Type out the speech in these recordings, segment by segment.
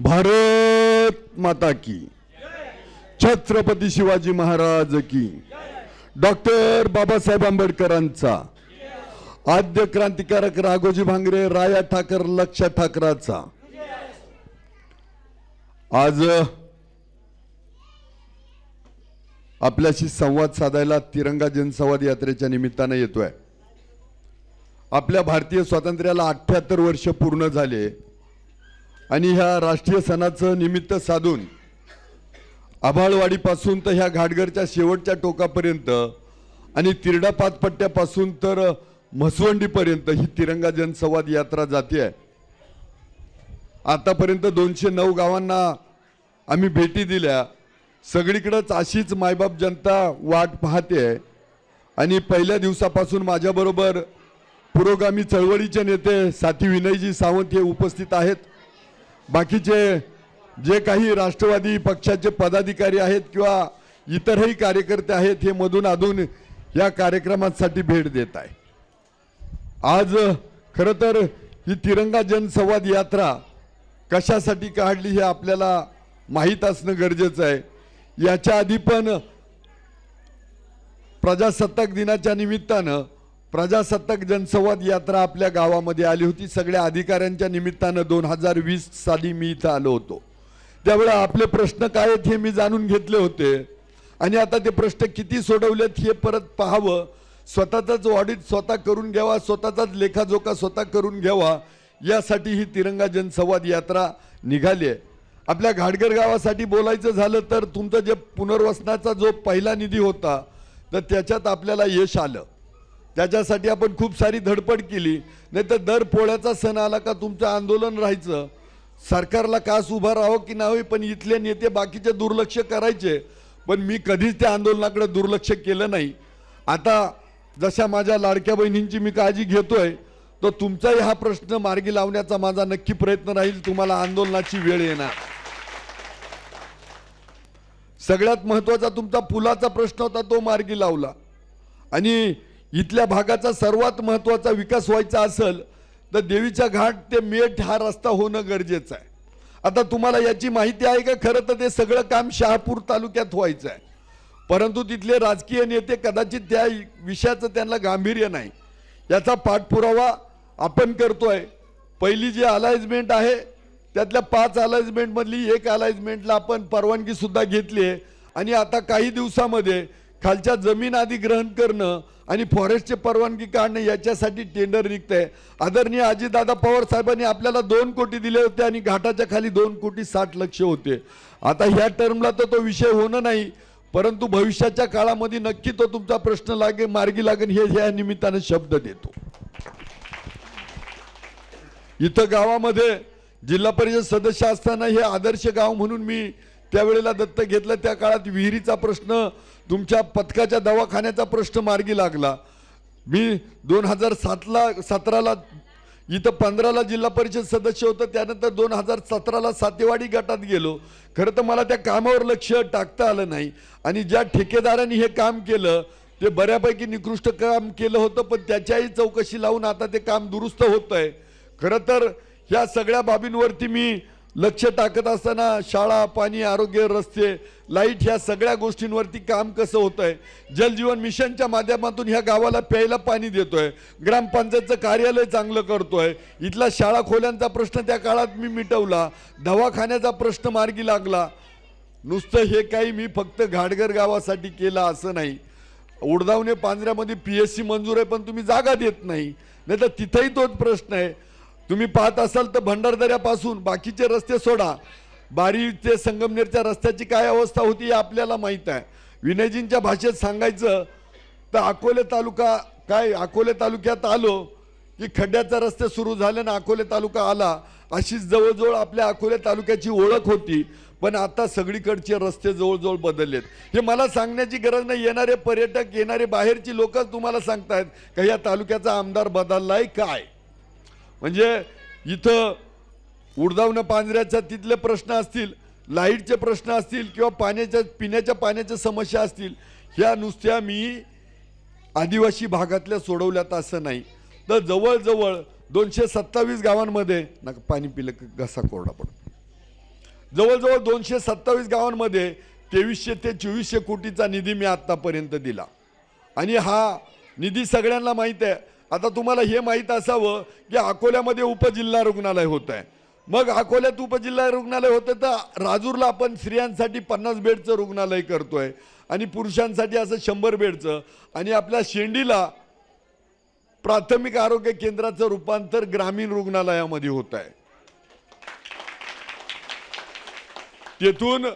भारत माता की। छत्रपती शिवाजी महाराज की। डॉक्टर बाबासाहेब आंबेडकरांचा। आद्य क्रांतिकारक राघोजी भांगरे राया ठाकर लक्ष ठाकराचा। आज आपल्याशी संवाद साधायला तिरंगा जनसंवाद यात्रेच्या निमित्तानं येतोय. आपल्या भारतीय स्वातंत्र्याला अठ्ठ्याहत्तर वर्ष पूर्ण झाले. आणि ह्या राष्ट्रीय सणाचं निमित्त साधून आभाळवाडीपासून तर ह्या घाटघरच्या शेवटच्या टोकापर्यंत आणि तिरडा पाचपट्ट्यापासून तर म्हसवंडीपर्यंत ही तिरंगा जनसंवाद यात्रा जाते आहे. आतापर्यंत दोनशे नऊ गावांना आम्ही भेटी दिल्या. सगळीकडंच अशीच मायबाप जनता वाट पाहते आहे. आणि पहिल्या दिवसापासून माझ्याबरोबर पुरोगामी चळवळीचे नेते साथी विनयजी सावंत हे उपस्थित आहेत. बाकीचे जे काही राष्ट्रवादी पक्षाचे पदाधिकारी आहेत किंवा इतरही कार्यकर्ते आहेत हे मधून अधून या कार्यक्रमासाठी भेट देत आहे. आज खरं तर ही तिरंगा जनसंवाद यात्रा कशासाठी काढली हे आपल्याला माहीत असणं गरजेचं आहे. याच्या आधी पण प्रजासत्ताक दिनाच्या निमित्तानं प्रजासत्ताक जनसंवाद यात्रा आपल्या गावामध्ये आली होती. सगळ्या अधिकाऱ्यांच्या निमित्तानं दोन हजार वीस साली मी इथं आलो होतो. त्यावेळेला आपले प्रश्न काय आहेत हे मी जाणून घेतले होते. आणि आता ते प्रश्न किती सोडवलेत हे परत पाहावं. स्वतःचाच ऑडिट स्वतः करून घ्यावा स्वतःचाच लेखाजोखा स्वतः करून घ्यावा. यासाठी ही तिरंगा जनसंवाद यात्रा निघाली आहे. आपल्या घाटगर गावासाठी बोलायचं झालं तर तुमचं जे पुनर्वसनाचा जो पहिला निधी होता तर त्याच्यात आपल्याला यश आलं. त्याच्यासाठी आपण खूप सारी धडपड केली. नाही तर दर पोळ्याचा सण आला का तुमचं आंदोलन राहायचं. सरकारला कास उभा राहावं की नाही पण इथले नेते बाकीचे दुर्लक्ष करायचे. पण मी कधीच त्या आंदोलनाकडे दुर्लक्ष केलं नाही. आता जशा माझ्या लाडक्या बहिणींची मी काळजी घेतोय तर तुमचाही हा प्रश्न मार्गी लावण्याचा माझा नक्की प्रयत्न राहील. तुम्हाला आंदोलनाची वेळ येणार. सगळ्यात महत्त्वाचा तुमचा पुलाचा प्रश्न होता तो मार्गी लावला. आणि इथल्या भागाचा सर्वात महत्त्वाचा विकास व्हायचा असेल तर देवीच्या घाट ते मेठ हा रस्ता होणं गरजेचं आहे. आता तुम्हाला याची माहिती आहे का? खरं तर ते सगळं काम शहापूर तालुक्यात व्हायचं आहे. परंतु तिथले राजकीय नेते कदाचित त्या विषयाचं त्यांना गांभीर्य नाही. याचा पाठपुरावा आपण करतोय. पहिली जी अलाइजमेंट आहे त्यातल्या पाच अलाइजमेंटमधली एक अलाइजमेंटला आपण परवानगीसुद्धा घेतली आहे. आणि आता काही दिवसामध्ये खालच्या जमीन अधिग्रहण करणं आणि फॉरेस्टची परवानगी काढणं याच्यासाठी टेंडर निघतंय. आदरणीय अजितदादा पवार साहेबांनी आपल्याला दोन कोटी दिले होते आणि घाटाच्या खाली दोन कोटी साठ लक्ष होते. आता ह्या टर्मला तर तो विषय होणं नाही परंतु भविष्याच्या काळामध्ये नक्की तो तुमचा प्रश्न लागे मार्गी लागेल हे ह्या निमित्तानं शब्द देतो. इथं गावामध्ये जिल्हा परिषद सदस्य असताना हे आदर्श गाव म्हणून मी त्यावेळेला दत्त घेतलं. त्या काळात विहिरीचा प्रश्न तुमच्या पथकाच्या दवाखान्याचा प्रश्न मार्गी लागला. मी दोन हजार सातला सतराला इथं पंधराला जिल्हा परिषद सदस्य होतं त्यानंतर दोन हजार सतराला सातेवाडी गटात गेलो. खरं तर मला त्या कामावर लक्ष टाकता आलं नाही. आणि ज्या ठेकेदारांनी हे काम केलं ते बऱ्यापैकी निकृष्ट काम केलं होतं पण त्याच्याही चौकशी लावून आता ते काम दुरुस्त होत आहे खरं तर ह्या सगळ्या बाबींवरती मी लक्ष टाकत असताना शाळा पाणी आरोग्य रस्ते लाइट ह्या सगळ्या गोष्टींवरती काम कसं होत आहे जलजीवन मिशनच्या माध्यमातून ह्या गावाला प्यायला पाणी देतो आहे ग्रामपंचायतचं कार्यालय चांगलं करतो आहे इथला शाळा खोल्यांचा प्रश्न त्या काळात मी मिटवला. दवाखान्याचा प्रश्न मार्गी लागला. नुसतं हे काही मी फक्त घाटघर गावासाठी केलं असं नाही. उडदावणे पांजऱ्यामध्ये पी एस सी मंजूर आहे पण तुम्ही जागा देत नाही. नाही तर तिथंही तोच प्रश्न आहे. तुम्ही पाहत असाल तर भंडारदऱ्यापासून बाकीचे रस्ते सोडा. बारी ते संगमनेरच्या रस्त्याची काय अवस्था होती हे आपल्याला माहीत आहे. विनयजींच्या भाषेत सांगायचं तर अकोले तालुका काय अकोले तालुक्यात आलो की खड्ड्याचा रस्ते सुरू झाले ना अकोले तालुका आला. अशीच जवळजवळ आपल्या अकोले तालुक्याची ओळख होती. पण आता सगळीकडचे रस्ते जवळजवळ बदललेत. हे मला सांगण्याची गरज नाही. येणारे पर्यटक येणारे बाहेरची लोक तुम्हाला सांगतायत का या तालुक्याचा आमदार बदललाय काय? म्हणजे इथं उडदावणं पांजऱ्याचा तिथले प्रश्न असतील लाईटचे प्रश्न असतील किंवा पाण्याच्या पिण्याच्या पाण्याच्या समस्या असतील ह्या नुसत्या मी आदिवासी भागातल्या सोडवल्यात असं नाही. तर जवळजवळ दोनशे सत्तावीस गावांमध्ये नका पाणी पिलं की घसा कोरडा पडतो. जवळजवळ दोनशे सत्तावीस गावांमध्ये तेवीसशे ते चोवीसशे कोटीचा निधी मी आत्तापर्यंत दिला. आणि हा निधी सगळ्यांना माहीत आहे आता तुम्हाला हे माहीत असावं की अकोल्यामध्ये उपजिल्हा रुग्णालय होत आहे मग अकोल्यात उपजिल्हा रुग्णालय होतं तर राजूरला आपण स्त्रियांसाठी पन्नास बेडचं रुग्णालय करतोय आणि पुरुषांसाठी असं शंभर बेडचं आणि आपल्या शेंडीला प्राथमिक आरोग्य केंद्राचं रूपांतर ग्रामीण रुग्णालयामध्ये होत आहे तेथून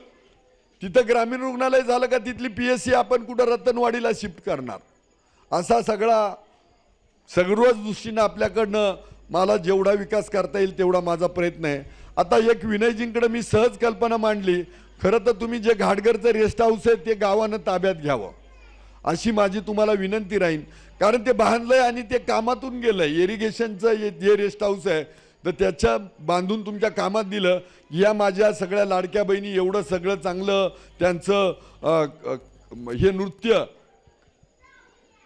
तिथं ग्रामीण रुग्णालय झालं का तिथली पी एस सी आपण कुठं रतनवाडीला शिफ्ट करणार? असा सगळा सर्वच दृष्टीनं आपल्याकडनं मला जेवढा विकास करता येईल तेवढा माझा प्रयत्न आहे. आता एक विनयजींकडे मी सहज कल्पना मांडली खरं तर तुम्ही जे घाटघरचं रेस्ट हाऊस आहे ते गावानं ताब्यात घ्यावं. अशी माझी तुम्हाला विनंती राहील कारण ते बांधलंय आणि ते कामातून गेलंय. इरिगेशनचं हे- जे रेस्ट हाऊस आहे तर त्याच्या बांधून तुमच्या कामात दिलं. या माझ्या सगळ्या लाडक्या बहिणी एवढं सगळं चांगलं त्यांचं हे नृत्य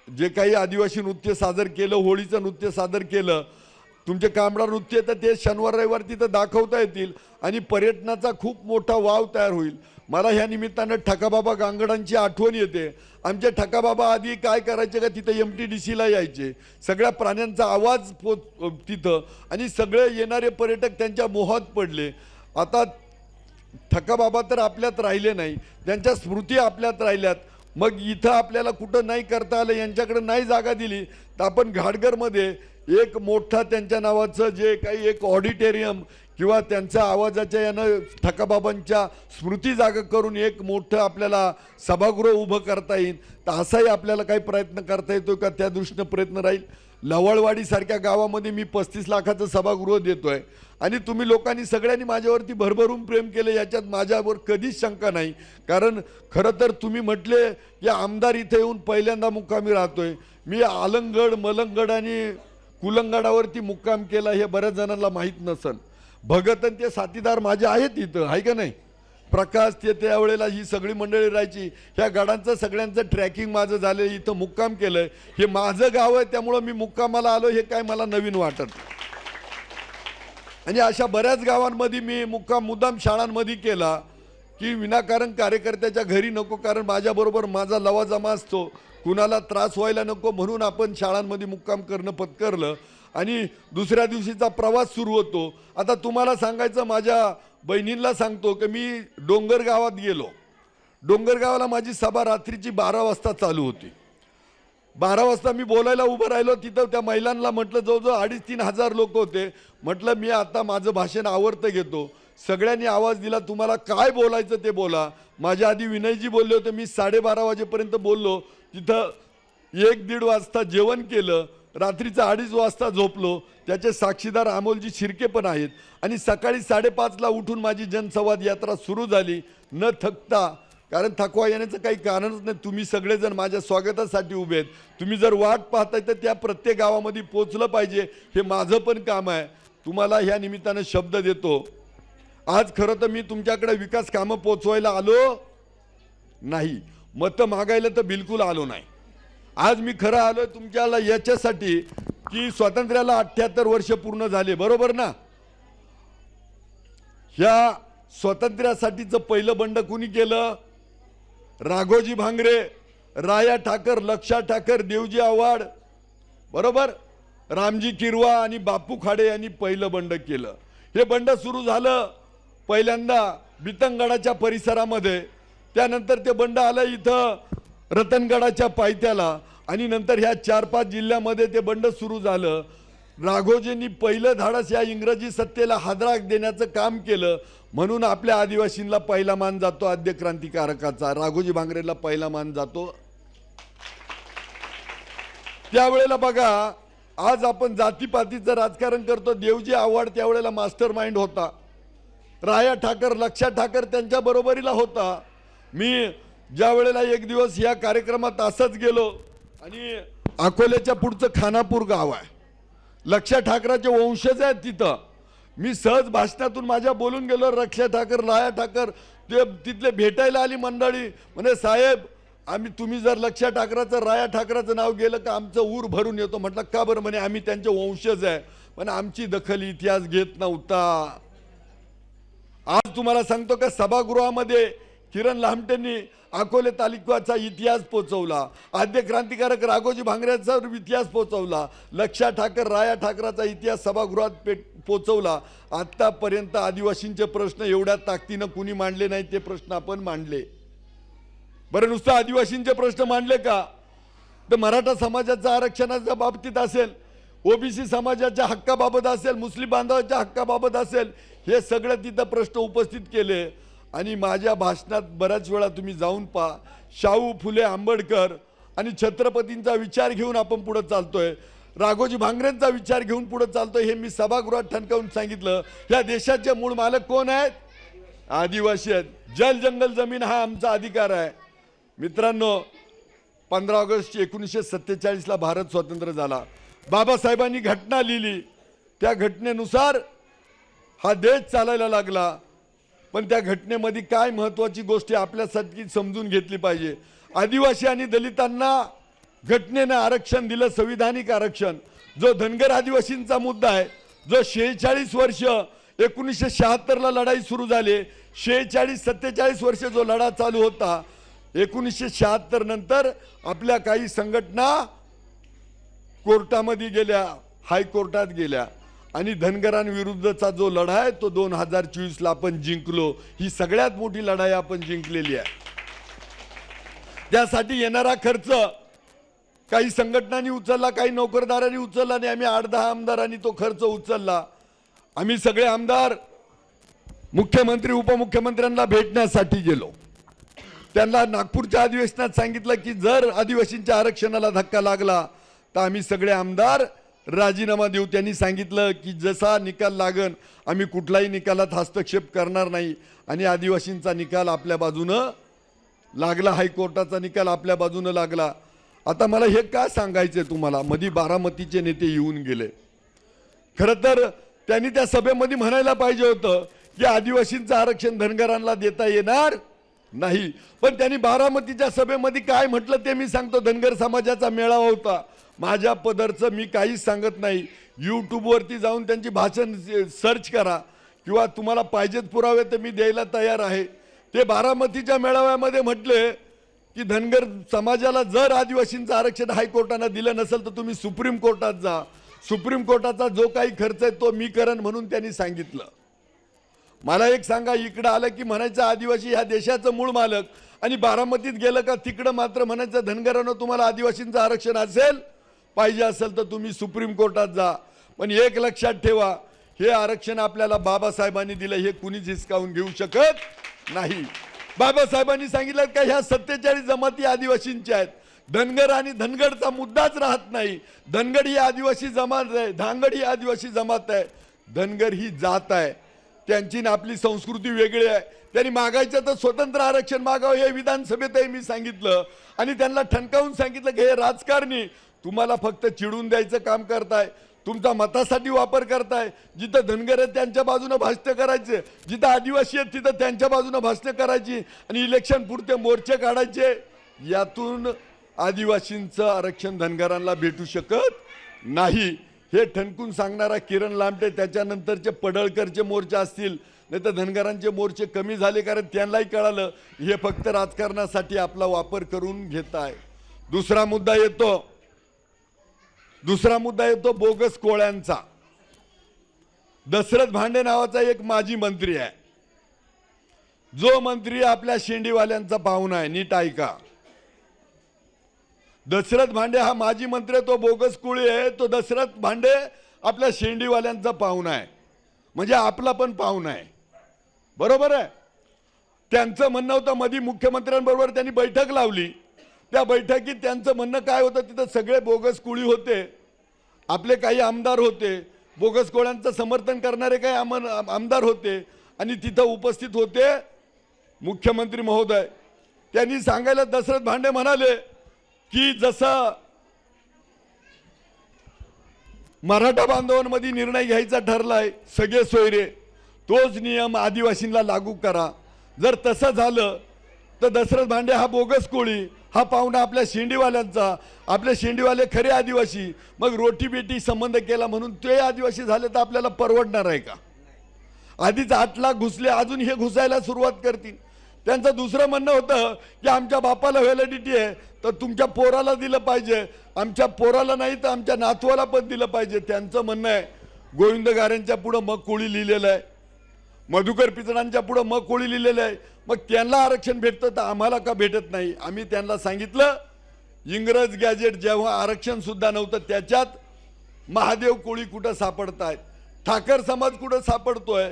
जे काही आदिवासी नृत्य सादर केलं होळीचं नृत्य सादर केलं तुमचे कामडा नृत्य तर ते शनिवार रविवार तिथं दाखवता येतील आणि पर्यटनाचा खूप मोठा वाव तयार होईल. मला ह्या निमित्तानं ठकाबाबा गांगडांची आठवण येते. आमचे ठकाबाबा आधी काय करायचे का तिथं एम टी डी सीला यायचे. सगळ्या प्राण्यांचा आवाज पो तिथं आणि सगळे येणारे पर्यटक त्यांच्या मोहात पडले. आता ठकाबाबा तर आपल्यात राहिले नाही. त्यांच्या स्मृती आपल्यात राहिल्यात. मग इथं आपल्याला कुठं नाही करता आलं यांच्याकडे नाही जागा दिली तर आपण घाटघरमध्ये एक मोठा त्यांच्या नावाचं जे काही एक ऑडिटोरियम किंवा त्यांच्या आवाजाच्या यानं ठकाबाबांच्या स्मृती जागा करून एक मोठं आपल्याला सभागृह उभं करता येईल तर असाही आपल्याला काही प्रयत्न करता येतो का? त्या दृष्टीनं प्रयत्न राहील. लवळवाडीसारख्या गावामध्ये मी पस्तीस लाखाचं सभागृह देतो आहे आणि तुम्ही लोकांनी सगळ्यांनी माझ्यावरती भरभरून प्रेम केलं याच्यात माझ्यावर कधीच शंका नाही. कारण खरं तर तुम्ही म्हटले की आमदार इथे येऊन पहिल्यांदा मुक्कामी आहे मी आलंगड मलंगड आणि कुलंगडावरती मुक्काम केला हे बऱ्याच जणांना माहीत नसन. भगत आणि ते साथीदार माझे आहेत इथं आहे का नाही? प्रकाश ते त्यावेळेला ही सगळी मंडळी राहायची. ह्या गडांचं सगळ्यांचं ट्रॅकिंग माझं झालं इथं मुक्काम केलं हे माझं गाव आहे त्यामुळं मी मुक्कामाला आलो हे काय मला नवीन वाटत आणि अशा बऱ्याच गावांमध्ये मी मुक्काम मुद्दाम शाळांमध्ये केला. की विनाकारण कार्यकर्त्याच्या घरी नको कारण माझ्याबरोबर माझा लवा जमा असतो. कुणाला त्रास व्हायला नको म्हणून आपण शाळांमध्ये मुक्काम करणं पत्करलं आणि दुसऱ्या दिवशीचा प्रवास सुरू होतो. आता तुम्हाला सांगायचं माझ्या बहिणींना सांगतो की मी डोंगर गावात गेलो. डोंगरगावाला माझी सभा रात्रीची बारा वाजता चालू होती. बारा वाजता मी बोलायला उभं राहिलो तिथं त्या महिलांना म्हटलं जवळजवळ अडीच तीन हजार लोक होते. म्हटलं मी आता माझं भाषण आवडतं घेतो. सगळ्यांनी आवाज दिला तुम्हाला काय बोलायचं ते बोला. माझ्या आधी विनयजी बोलले होते मी साडेबारा वाजेपर्यंत बोललो. तिथं एक दीड वाजता जेवण केलं रात्रीचं अडीच वाजता झोपलो. त्याचे साक्षीदार अमोलजी शिर्के पण आहेत. आणि सकाळी साडेपाचला उठून माझी जनसंवाद यात्रा सुरू झाली. न थकता कारण थकवा येण्याचं काही कारणच नाही तुम्ही सगळेजण माझ्या स्वागतासाठी उभे आहेत. तुम्ही जर वाट पाहताय तर त्या प्रत्येक गावामध्ये पोचलं पाहिजे हे माझं पण काम आहे. तुम्हाला ह्या निमित्तानं शब्द देतो. आज खरं तर मी तुमच्याकडे विकास कामं पोचवायला आलो नाही. मतं मागायला तर बिलकुल आलो नाही. आज मी खरं आलो तुमच्याला याच्यासाठी की स्वातंत्र्याला अठ्ठ्याहत्तर वर्ष पूर्ण झाले बरोबर ना? ह्या स्वातंत्र्यासाठीचं पहिलं बंड कुणी केलं? राघोजी भांगरे राया ठाकर लक्षा ठाकर देवजी आव्हाड बरोबर? रामजी किरवा आणि बापू खाडे यांनी पहिलं बंड केलं. हे बंड सुरू झालं पहिल्यांदा बितंगडाच्या परिसरामध्ये त्यानंतर ते बंड आलं इथं रतनगडाच्या पायथ्याला आणि नंतर ह्या चार पाच जिल्ह्यामध्ये ते बंड सुरू झालं. राघोजींनी पहिलं धाडस या इंग्रजी सत्तेला हादराक देण्याचं काम केलं. म्हणून आपल्या आदिवासींना पहिला मान जातो आद्य क्रांतिकारकाचा. राघोजी भांगरेला पहिला मान जातो. त्यावेळेला बघा आज आपण जातीपातीचं राजकारण करतो. देवजी आव्हाड त्यावेळेला मास्टर माइंड होता. राया ठाकर लक्षा ठाकर त्यांच्या बरोबरीला होता. मी ज्या वेळेला एक दिवस या कार्यक्रमात असंच गेलो आणि अकोल्याच्या पुढचं खानापूर गाव आहे. लक्षा ठाकराचे वंशज आहेत तिथं. मी सहज भाषणातून माझ्या बोलून गेलो रक्षा ठाकर राया ठाकर ते तिथले भेटायला आली मंडळी. म्हणे साहेब आम्ही तुम्ही जर लक्षा ठाकराचं राया ठाकराचं नाव गेलं का आमचं ऊर भरून येतो. म्हटलं का बरं? म्हणे आम्ही त्यांचे वंशज आहे. पण आमची दखल इतिहास घेत नव्हता. आज तुम्हाला सांगतो का सभागृहामध्ये किरण लामटेंनी अकोले तालुक्याचा इतिहास पोचवला. आद्य क्रांतिकारक राघोजी भांगऱ्याचा इतिहास पोचवला. लक्षा ठाकर राया ठाकराचा इतिहास सभागृहात पेट पोचवला. आत्तापर्यंत आदिवासींचे प्रश्न एवढ्या ताकदीनं कुणी मांडले नाही ते प्रश्न आपण मांडले. बरं नुसतं आदिवासींचे प्रश्न मांडले का? तर मराठा समाजाचा आरक्षणाच्या बाबतीत असेल ओबीसी समाजाच्या हक्काबाबत असेल मुस्लिम बांधवाच्या हक्काबाबत असेल हे सगळं तिथं प्रश्न उपस्थित केले. आणि माझ्या भाषणात बऱ्याच वेळा तुम्ही जाऊन पहा. शाहू फुले आंबेडकर आणि छत्रपतींचा विचार घेऊन आपण पुढे चालतोय. राघोजी भांगरेंचा विचार घेऊन पुढं चालतोय हे मी सभागृहात ठणकावून सांगितलं. या देशाचे मूळ मालक कोण आहेत? आदिवासी आहेत. जल जंगल जमीन हा आमचा अधिकार आहे. मित्रांनो पंधरा ऑगस्ट एकोणीसशे सत्तेचाळीसला भारत स्वतंत्र झाला. बाबासाहेबांनी घटना लिहिली. त्या घटनेनुसार हा देश चालायला लागला. पण त्या घटनेमध्ये काय महत्त्वाची गोष्टी आपल्यासाठी समजून घेतली पाहिजे. आदिवासी आणि दलितांना घटनेनं आरक्षण दिलं संविधानिक आरक्षण. जो धनगर आदिवासींचा मुद्दा आहे जो शेहेचाळीस वर्ष एकोणीसशे शहात्तरला लढाई सुरू झाली. शेहेचाळीस सत्तेचाळीस वर्ष जो लढा चालू होता एकोणीसशे शहात्तर नंतर आपल्या काही संघटना कोर्टामध्ये गेल्या हायकोर्टात गेल्या आणि धनगरांविरुद्धचा जो लढा आहे तो दोन हजार चोवीसला आपण जिंकलो. ही सगळ्यात मोठी लढाई आपण जिंकलेली आहे. त्यासाठी येणारा खर्च काही संघटनांनी उचलला काही नोकरदारांनी उचलला नाही आम्ही आठ दहा आमदारांनी तो खर्च उचलला. आम्ही सगळे आमदार मुख्यमंत्री उपमुख्यमंत्र्यांना भेटण्यासाठी गेलो. त्यांना नागपूरच्या अधिवेशनात सांगितलं की जर आदिवासींच्या आरक्षणाला धक्का लागला तर आम्ही सगळे आमदार राजीनामा देऊ. त्यांनी सांगितलं की जसा निकाल लागन आम्ही कुठलाही निकालात हस्तक्षेप करणार नाही. आणि आदिवासींचा निकाल आपल्या बाजूनं लागला हायकोर्टाचा निकाल आपल्या बाजूनं लागला. आता मला हे का सांगायचं आहे तुम्हाला? मधी बारामतीचे नेते येऊन गेले. खरं तर त्यांनी त्या सभेमध्ये म्हणायला पाहिजे होतं की आदिवासींचं आरक्षण धनगरांना देता येणार नाही. पण त्यांनी बारामतीच्या सभेमध्ये काय म्हटलं ते मी सांगतो. धनगर समाजाचा मेळावा होता. माझ्या पदरचं मी काहीच सांगत नाही. यूट्यूबवरती जाऊन त्यांची भाषण सर्च करा. किंवा तुम्हाला पाहिजेत पुरावे तर मी द्यायला तयार आहे. ते बारामतीच्या मेळाव्यामध्ये म्हटले की धनगर समाजाला जर आदिवासींचं आरक्षण हायकोर्टानं दिलं नसेल तर तुम्ही सुप्रीम कोर्टात जा. सुप्रीम कोर्टाचा जो काही खर्च आहे तो मी करण म्हणून त्यांनी सांगितलं. मला एक सांगा इकडं आलं की म्हणायचं आदिवासी ह्या देशाचं मूळ मालक आणि बारामतीत गेलं का तिकडं मात्र म्हणायचं धनगरानं तुम्हाला आदिवासींचं आरक्षण असेल पाहिजे असेल तर तुम्ही सुप्रीम कोर्टात जा. पण एक लक्षात ठेवा हे आरक्षण आपल्याला बाबासाहेबांनी दिलं हे कुणीच हिसकावून घेऊ शकत नाही. बाबासाहेबांनी सांगितलं का ह्या सत्तेचाळीस जमाती आदिवासींच्या आहेत. धनगर आणि धनगडचा मुद्दाच राहत नाही. धनगड ही आदिवासी जमात आहे धांगड ही आदिवासी जमात आहे. धनगर ही जात आहे. त्यांची ना आपली संस्कृती वेगळी आहे. त्यांनी मागायचं तर स्वतंत्र आरक्षण मागावं हे विधानसभेतही मी सांगितलं. आणि त्यांना ठणकावून सांगितलं की हे राजकारणी तुम्हाला फक्त चिडून द्यायचं काम करताय. तुमचा मतासाठी वापर करताय. जिथं धनगर आहेत त्यांच्या बाजूनं भाष्य करायचे. जिथं आदिवासी आहेत तिथं त्यांच्या बाजूनं भाषणं करायची. आणि इलेक्शन पुरते मोर्चे काढायचे. यातून आदिवासींचं आरक्षण धनगरांना भेटू शकत नाही. हे ठणकून सांगणारा किरण लांबटे त्याच्यानंतरचे पडळकरचे मोर्चे असतील. नाही तर धनगरांचे मोर्चे कमी झाले कारण त्यांनाही कळालं. हे फक्त राजकारणासाठी आपला वापर करून घेत आहे दुसरा मुद्दा येतो. दुसरा मुद्दा येतो बोगस कोळ्यांचा. दशरथ भांडे नावाचा एक माजी मंत्री आहे. जो मंत्री आपल्या शेंडीवाल्यांचा पाहुणा आहे नीट ऐका. दशरथ भांडे हा माजी मंत्री आहे, तो बोगस कुळी आहे तो दशरथ भांडे आपल्या शेंडीवाल्यांचा पाहुणा आहे. म्हणजे आपला पण पाहुणा आहे. बरोबर आहे? त्यांचं म्हणणं होतं मधी मुख्यमंत्र्यांबरोबर त्यांनी बैठक लावली. त्या बैठकीत त्यांचं म्हणणं काय होतं तिथं सगळे बोगस कुळी होते. आपले काही आमदार होते. बोगस कोळ्यांचं समर्थन करणारे काही आम आमदार होते. आणि तिथं उपस्थित होते मुख्यमंत्री महोदय. त्यांनी सांगायला दशरथ भांडे म्हणाले की जसं मराठा बांधवांमध्ये निर्णय घ्यायचा ठरलाय सगळे सोयरे तोच नियम आदिवासींना लागू करा. जर तसं झालं तर दशरथ भांडे हा बोगस कोळी हा पाहुणा आपल्या शेंडीवाल्यांचा आपले शेंडीवाले खरे आदिवासी मग रोटी बेटी संबंध केला म्हणून ते आदिवासी झाले तर आपल्याला परवडणार आहे का? आधीच आठ लाख घुसले अजून हे घुसायला सुरुवात करतील. त्यांचं दुसरं म्हणणं होतं की आमच्या बापाला व्हॅलिडिटी आहे तर तुमच्या पोराला दिलं पाहिजे. आमच्या पोराला नाही तर आमच्या नातवाला पण दिलं पाहिजे. त्यांचं म्हणणं आहे गोविंदगारांच्या पुढं मग कोळी लिहिलेलं आहे. मधुकर पिचडांच्या पुढं मग कोळी लिहिलेलं आहे. मग त्यांना आरक्षण भेटतं तर आम्हाला का भेटत नाही? आम्ही त्यांना सांगितलं इंग्रज गॅजेट जेव्हा आरक्षणसुद्धा नव्हतं त्याच्यात महादेव कोळी कुठं सापडत आहे ठाकर समाज कुठं सापडतोय?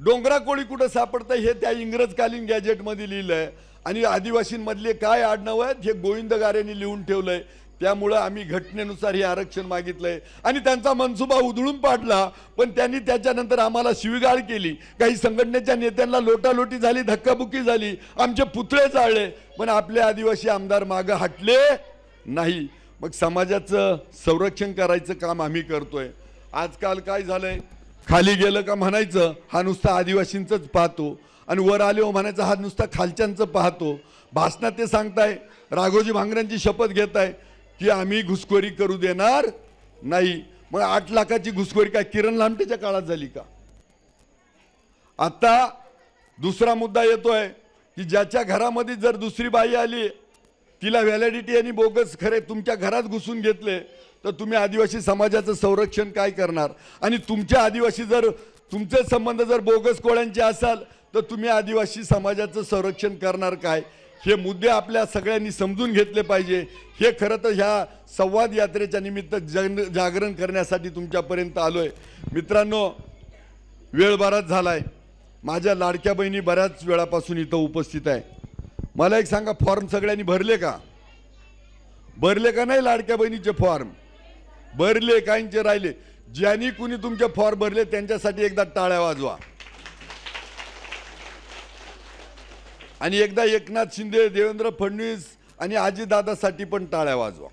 डोंगरा कोळी कुठं सापडतं हे त्या इंग्रजकालीन गॅजेटमध्ये लिहिलं आहे आणि आदिवासींमधले काय आडनावं आहेत? हे गोविंद गारेंनी लिहून ठेवलं आहे त्यामुळं आम्ही घटनेनुसार हे आरक्षण मागितलंय. आणि त्यांचा मनसुबा उधळून पाडला पण त्यांनी त्याच्यानंतर आम्हाला शिवीगाळ केली. काही संघटनेच्या नेत्यांना लोटालोटी झाली धक्काबुक्की झाली. आमचे पुतळे जाळले पण आपले आदिवासी आमदार मागं हटले नाही. मग समाजाचं संरक्षण करायचं काम आम्ही करतोय. आजकाल काय झालंय? खाली गेलं का म्हणायचं हा नुसता आदिवासींचंच पाहतो. आणि वर आले हो म्हणायचं हा नुसता खालच्यांचं पाहतो. भाषणात ते सांगताय राघोजी भांगऱ्यांची शपथ घेताय. की आम्ही घुसखोरी करू देणार नाही. मग आठ लाखाची घुसखोरी काय? किरण लामटेच्या काळात झाली का? आता दुसरा मुद्दा येतोय की ज्याच्या घरामध्ये जर दुसरी बाई आली तिला व्हॅलिडिटी आणि बोगस खरे तुमच्या घरात घुसून घेतले तर तुम्ही आदिवासी समाजाचं संरक्षण काय करणार? आणि तुमच्या आदिवासी जर तुमचे संबंध जर बोगस कोळ्यांचे असाल तर तुम्ही आदिवासी समाजाचं संरक्षण करणार काय? हे मुद्दे आपल्या सगळ्यांनी समजून घेतले पाहिजे. हे खरं तर ह्या संवाद यात्रेच्या निमित्त जन जागरण करण्यासाठी तुमच्यापर्यंत आलो आहे मित्रांनो वेळ बराच आहे माझ्या लाडक्या बहिणी बऱ्याच वेळापासून इथं उपस्थित आहे. मला एक सांगा फॉर्म सगळ्यांनी भरले का? भरले का नाही लाडक्या बहिणीचे फॉर्म? भरले काहींचे राहिले. ज्यांनी कुणी तुमचे फॉर्म भरले त्यांच्यासाठी एकदा टाळ्या वाजवा. आणि एकदा एकनाथ शिंदे देवेंद्र फडणवीस आणि आजीदादासाठी पण टाळ्या वाजवा.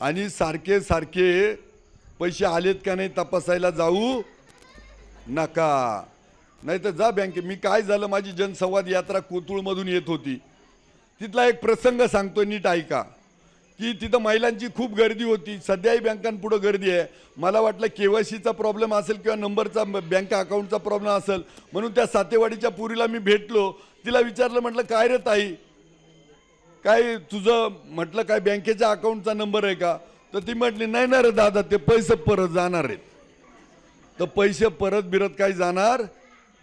आणि सारखे सारखे पैसे आलेत का नाही तपासायला जाऊ नका. नाही तर जा बँके मी काय झालं माझी जनसंवाद यात्रा कोतुळमधून येत होती. तिथला एक प्रसंग सांगतो नीट ऐका. की तिथं महिलांची खूप गर्दी होती. सध्याही बँकांपुढं गर्दी आहे. मला वाटलं के वाय सीचा प्रॉब्लेम असेल किंवा नंबरचा बँक अकाउंटचा प्रॉब्लेम असेल म्हणून त्या सातेवाडीच्या पुरीला मी भेटलो. तिला विचारलं म्हटलं काय रे ताई? काय तुझं म्हटलं काय बँकेच्या अकाउंटचा नंबर आहे का? तर ती म्हटली नाही ना रे दादा ते पैसे परत जाणार आहेत. तर पैसे परत बिरत काही जाणार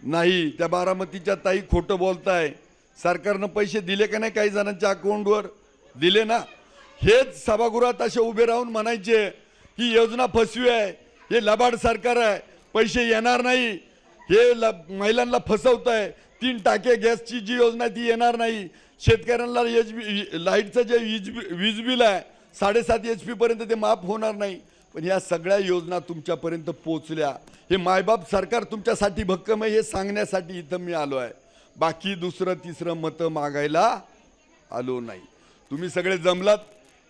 नाही. त्या बारामतीच्या ताई खोटं बोलताय. सरकारनं पैसे दिले का नाही काही जणांच्या अकाउंटवर दिले ना. हेच सभागृहात असे उभे राहून म्हणायचे ही योजना फसवी आहे हे लबाड सरकार आहे पैसे येणार नाही हे ल महिलांना फसवत आहे तीन टाके गॅसची जी योजना आहे ती येणार नाही. शेतकऱ्यांना एच बी लाईटचं जे वीज वीज बिल आहे साडेसात एच पीपर्यंत ते माफ होणार नाही. पण या सगळ्या योजना तुमच्यापर्यंत पोचल्या हे मायबाप सरकार तुमच्यासाठी भक्कम आहे हे सांगण्यासाठी इथं मी आलो आहे. बाकी दुसरं तिसरं मतं मागायला आलो नाही. तुम्ही सगळे जमलात?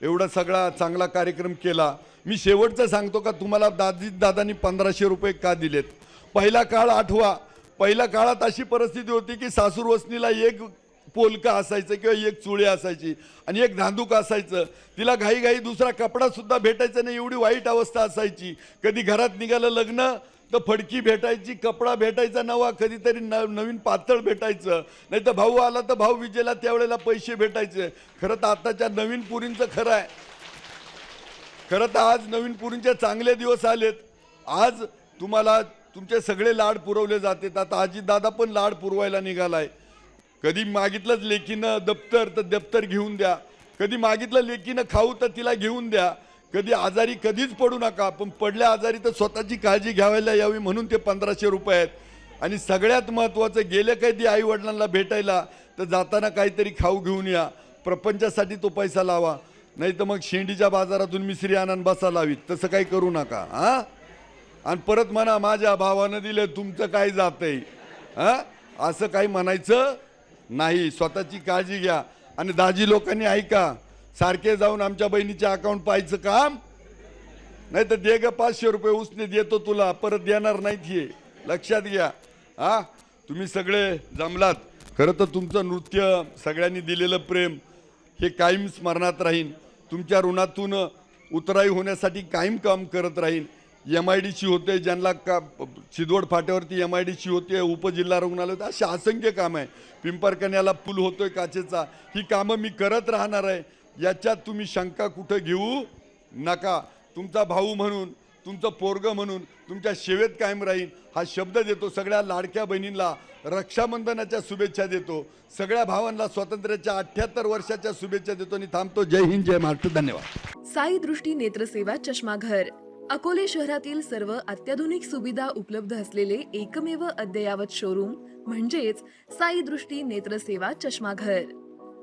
एवढा सगळा चांगला कार्यक्रम केला. मी शेवटचं सांगतो का तुम्हाला दादी दादानी पंधराशे रुपये का दिलेत? पहिला काळ आठवा. पहिल्या काळात अशी परिस्थिती होती की सासूर वसनीला एक पोलका असायचं किंवा एक चुळे असायची आणि एक धांदूक असायचं. तिला घाईघाई दुसरा कपडासुद्धा भेटायचा नाही एवढी वाईट अवस्था असायची. कधी घरात निघालं लग्न तर फडकी भेटायची कपडा भेटायचा नवा कधीतरी न नवीन पातळ भेटायचं. नाही तर भाऊ आला तर भाऊ विजेला त्यावेळेला पैसे भेटायचे. खरं तर आताच्या नवीन पुरींचं खरं आहे. खरं तर आज नवीन पुरींचे चांगले दिवस आलेत. आज तुम्हाला तुमचे सगळे लाड पुरवले जातात. आता आजी दादा पण लाड पुरवायला निघालाय. कधी मागितलंच लेकीनं दप्तर तर दप्तर घेऊन द्या. कधी मागितलं लेकीनं खाऊ तर तिला घेऊन द्या. कधी आजारी कधीच पडू नका पण पडल्या आजारी तर स्वतःची काळजी घ्यावायला यावी म्हणून ते पंधराशे रुपये आहेत. आणि सगळ्यात महत्त्वाचं गेले कधी आई वडिलांना भेटायला तर जाताना काहीतरी खाऊ घेऊन या. प्रपंचासाठी तो पैसा लावा. नाही तर मग शेंडीच्या बाजारातून मिसरी आनंद बसा लावीत. तसं काही करू नका हां? आणि परत म्हणा माझ्या भावानं दिलं तुमचं काय जातंय? आहे असं काही म्हणायचं नाही. स्वतःची काळजी घ्या. आणि दाजी लोकांनी ऐका सारखे जाऊन आमच्या बहिणीचे अकाउंट पाहायचं काम? नाही तर दे ग पाचशे रुपये उसने देतो तुला परत देणार नाहीत हे. लक्षात घ्या. हा? तुम्ही सगळे जमलात. खरं तर तुमचं नृत्य सगळ्यांनी दिलेलं प्रेम हे कायम स्मरणात राहीन. तुमच्या ऋणातून उतराई होण्यासाठी कायम काम करत राहीन. एम आय डी सी होते ज्यांना का चिदवड फाट्यावरती एम आय डी सी होते उपजिल्हा रुग्णालय होते अशी असंख्य कामं आहे. पिंपरकन्याला पूल होतोय काचेचा. ही कामं मी करत राहणार आहे. याच्यात तुम्ही शंका कुठं घेऊ नका. तुमचा भाऊ म्हणून तुमचं पोरग म्हणून तुमच्या सेवेत कायम राहील हा शब्द देतो सगळ्या लाडक्या बहिणींना रक्षाबंधनाच्या शुभेच्छा देतो. सगळ्या भावांना स्वातंत्र्याच्या अठ्ठ्याहत्तर वर्षाच्या शुभेच्छा देतो आणि थांबतो. जय हिंद जय महाराष्ट्र. धन्यवाद. साई दृष्टी नेत्रसेवा चष्माघर अकोले शहरातील सर्व अत्याधुनिक सुविधा उपलब्ध असलेले एकमेव अद्ययावत शोरूम म्हणजेच साई दृष्टी नेत्रसेवा चष्माघर